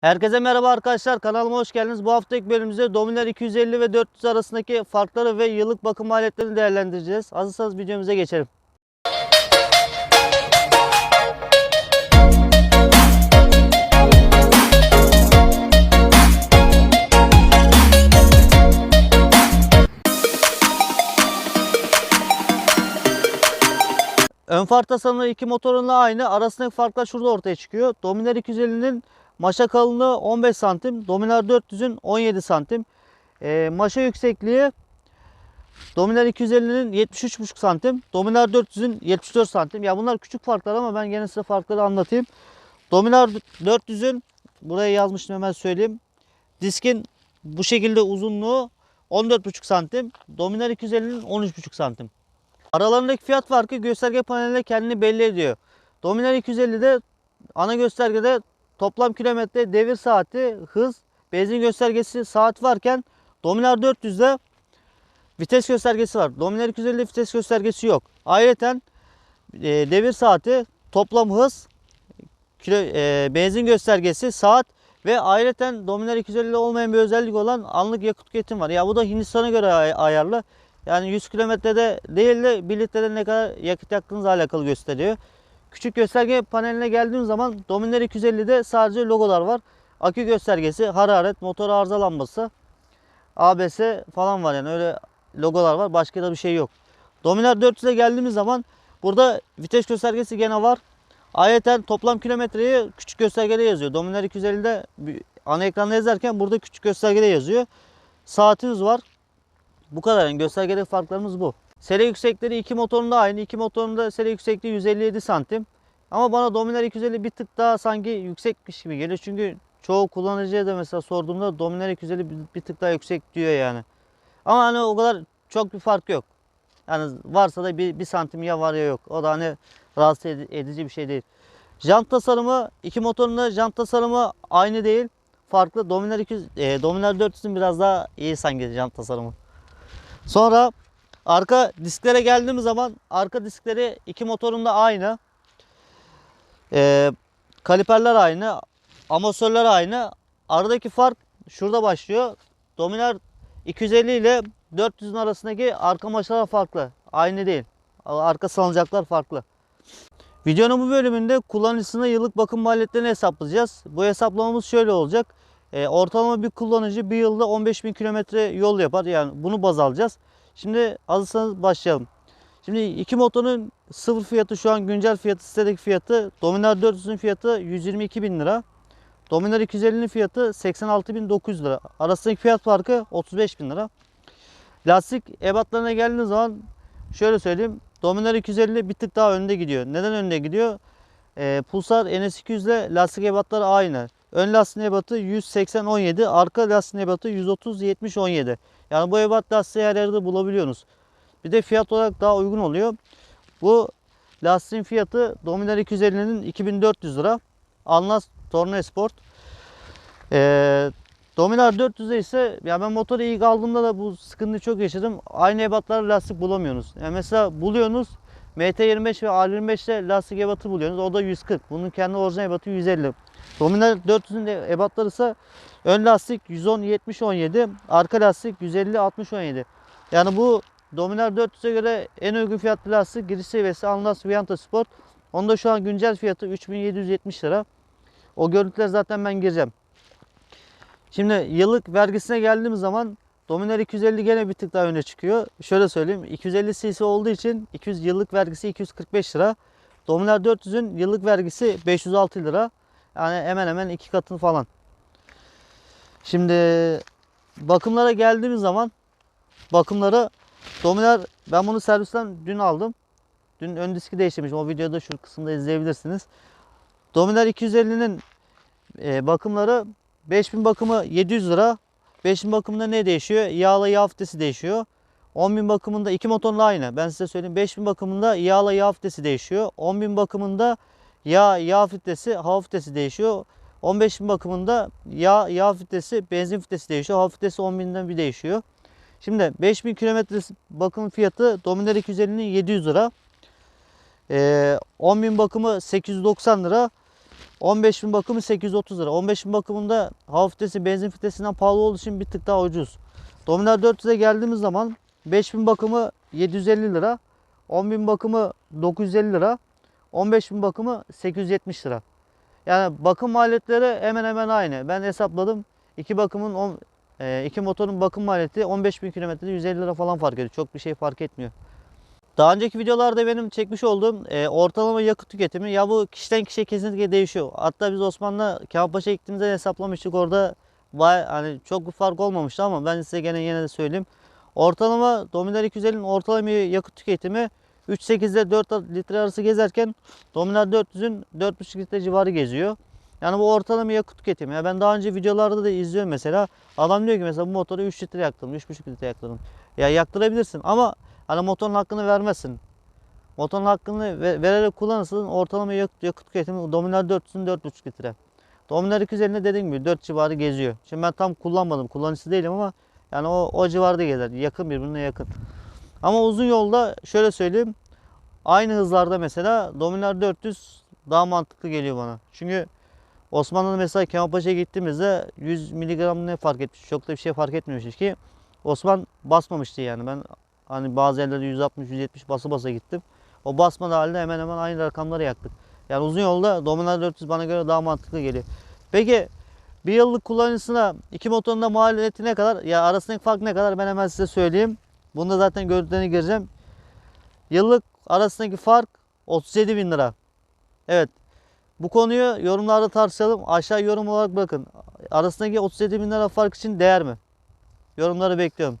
Herkese merhaba arkadaşlar kanalıma hoş geldiniz. Bu haftaki bölümümüzde Dominar 250 ve 400 arasındaki farkları ve yıllık bakım maliyetlerini değerlendireceğiz. Hazırsanız videomuza geçelim. Ön far tasarımları iki motorunla aynı. Arasındaki farklar şurada ortaya çıkıyor. Dominar 250'nin maşa kalınlığı 15 santim. Dominar 400'ün 17 santim. Ee, maşa yüksekliği Dominar 250'nin 73,5 santim. Dominar 400'ün 74 santim. Ya bunlar küçük farklar ama ben gene size farkları anlatayım. Dominar 400'ün buraya yazmıştım hemen söyleyeyim. Diskin bu şekilde uzunluğu 14,5 santim. Dominar 250'nin 13,5 santim. Aralarındaki fiyat farkı gösterge paneline kendini belli ediyor. Dominar 250'de ana göstergede toplam kilometre, devir saati, hız, benzin göstergesi, saat varken Dominar 400'de vites göstergesi var. Dominar 250'de vites göstergesi yok. Ayrıca e, devir saati, toplam hız, kilo, e, benzin göstergesi, saat ve ayrıca Dominar 250'de olmayan bir özellik olan anlık yakıt tüketim var. Ya bu da Hindistan'a göre ay- ayarlı. Yani 100 kilometrede değil de 1 litrede ne kadar yakıt yaktığınızla alakalı gösteriyor. Küçük gösterge paneline geldiğim zaman Dominar 250'de sadece logolar var. Akü göstergesi, hararet, motor arıza lambası, ABS falan var yani öyle logolar var. Başka da bir şey yok. Dominar 400'e geldiğimiz zaman burada vites göstergesi gene var. Ayrıca toplam kilometreyi küçük göstergede yazıyor. Dominar 250'de bir- ana ekranda yazarken burada küçük göstergede yazıyor. Saatiniz var. Bu kadar yani göstergede farklarımız bu. Sele yüksekleri iki motorunda aynı. İki motorunda sele yüksekliği 157 santim. Ama bana Dominar 250 bir tık daha sanki yüksekmiş gibi geliyor. Çünkü çoğu kullanıcıya da mesela sorduğumda Dominar 250 bir, bir tık daha yüksek diyor yani. Ama hani o kadar çok bir fark yok. Yani varsa da bir, bir santim ya var ya yok. O da hani rahatsız ed- edici bir şey değil. Jant tasarımı iki motorun da jant tasarımı aynı değil. Farklı. Dominar 200, e, Dominar 400'ün biraz daha iyi sanki jant tasarımı. Sonra arka disklere geldiğimiz zaman arka diskleri iki motorun da aynı. Ee, kaliperler aynı. Amortisörler aynı. Aradaki fark şurada başlıyor. Dominar 250 ile 400'ün arasındaki arka maşalar farklı. Aynı değil. Arka salıncaklar farklı. Videonun bu bölümünde kullanıcısına yıllık bakım maliyetlerini hesaplayacağız. Bu hesaplamamız şöyle olacak. Ee, ortalama bir kullanıcı bir yılda 15.000 kilometre yol yapar. Yani bunu baz alacağız. Şimdi hazırsanız başlayalım. Şimdi iki motorun sıfır fiyatı şu an güncel fiyatı sitedeki fiyatı Dominar 400'ün fiyatı 122 bin lira. Dominar 250'nin fiyatı 86.900 lira. Arasındaki fiyat farkı 35 bin lira. Lastik ebatlarına geldiğiniz zaman şöyle söyleyeyim. Dominar 250 bir tık daha önde gidiyor. Neden önde gidiyor? Ee, Pulsar NS200 ile lastik ebatları aynı. Ön lastiğin ebatı 180-17, arka lastiğin ebatı 130-70-17. Yani bu ebat lastiği her yerde bulabiliyorsunuz. Bir de fiyat olarak daha uygun oluyor. Bu lastiğin fiyatı Dominar 250'nin 2400 lira. Alnas Torna Sport. Ee, Dominar 400'de ise ya ben motoru ilk aldığımda da bu sıkıntıyı çok yaşadım. Aynı ebatlarda lastik bulamıyorsunuz. Yani mesela buluyorsunuz MT25 ve A25 ile lastik ebatı buluyorsunuz. O da 140. Bunun kendi orijinal ebatı 150. Dominar 400'ün de ebatları ise ön lastik 110 70 17, arka lastik 150 60 17. Yani bu Dominar 400'e göre en uygun fiyatlı lastik giriş seviyesi Alnas Vianta Sport. Onda şu an güncel fiyatı 3770 lira. O görüntüler zaten ben gireceğim. Şimdi yıllık vergisine geldiğimiz zaman Dominar 250 gene bir tık daha öne çıkıyor. Şöyle söyleyeyim 250 cc olduğu için 200 yıllık vergisi 245 lira. Dominar 400'ün yıllık vergisi 506 lira. Yani hemen hemen iki katını falan. Şimdi bakımlara geldiğimiz zaman bakımları Dominar ben bunu servisten dün aldım. Dün ön diski değiştirmişim. O videoda şu kısımda izleyebilirsiniz. Dominar 250'nin e, bakımları 5000 bakımı 700 lira. 5000 bakımında ne değişiyor? Yağla yağ filtresi değişiyor. 10.000 bakımında iki motorla aynı. Ben size söyleyeyim. 5000 bakımında yağla yağ filtresi değişiyor. 10.000 bakımında yağ yağ filtresi, hava filtresi değişiyor. 15.000 bakımında yağ yağ filtresi, benzin filtresi değişiyor. Hava filtresi 10.000'den bir değişiyor. Şimdi 5000 kilometre bakım fiyatı Dominar 250'nin 700 lira. Ee, 10.000 bakımı 890 lira. 15.000 bakımı 830 lira. 15.000 bakımında hava filtresi benzin filtresinden pahalı olduğu için bir tık daha ucuz. Dominar 400'e geldiğimiz zaman 5000 bakımı 750 lira. 10.000 bakımı 950 lira. 15.000 bakımı 870 lira. Yani bakım maliyetleri hemen hemen aynı. Ben hesapladım. İki bakımın on- e, iki motorun bakım maliyeti 15.000 kilometrede 150 lira falan fark ediyor. Çok bir şey fark etmiyor. Daha önceki videolarda benim çekmiş olduğum e, ortalama yakıt tüketimi ya bu kişiden kişiye kesinlikle değişiyor. Hatta biz Osmanlı Kemalpaşa'ya gittiğimizde hesaplamıştık orada vay, hani çok bir fark olmamıştı ama ben size gene yine de söyleyeyim. Ortalama Dominar 250'nin ortalama yakıt tüketimi 3.8 ile 4 litre arası gezerken Dominar 400'ün 4.5 litre civarı geziyor. Yani bu ortalama yakıt tüketimi. Ya ben daha önce videolarda da izliyorum mesela. Adam diyor ki mesela bu motoru 3 litre yaktım, 3.5 litre yaktım. Ya yaktırabilirsin ama hani motorun hakkını vermezsin. Motorun hakkını ve- vererek kullanırsın ortalama yakıt, yakıt tüketimi Dominar 400'ün 4.5 litre. Dominar 250'de dediğim gibi 4 civarı geziyor. Şimdi ben tam kullanmadım, kullanıcısı değilim ama yani o, o civarda gezer. Yakın birbirine yakın. Ama uzun yolda şöyle söyleyeyim. Aynı hızlarda mesela Dominar 400 daha mantıklı geliyor bana. Çünkü Osmanlı'da mesela Kemalpaşa'ya gittiğimizde 100 miligram ne fark etmiş? Çok da bir şey fark etmemiş ki. Osman basmamıştı yani. Ben hani bazı yerlerde 160-170 bası basa gittim. O basmadı halde hemen hemen aynı rakamları yaktık. Yani uzun yolda Dominar 400 bana göre daha mantıklı geliyor. Peki bir yıllık kullanıcısına iki motorun da maliyeti ne kadar? Ya arasındaki fark ne kadar? Ben hemen size söyleyeyim. Bunda zaten görüntülerini gireceğim. Yıllık arasındaki fark 37 bin lira. Evet. Bu konuyu yorumlarda tartışalım. Aşağı yorum olarak bırakın. Arasındaki 37 bin lira fark için değer mi? Yorumları bekliyorum.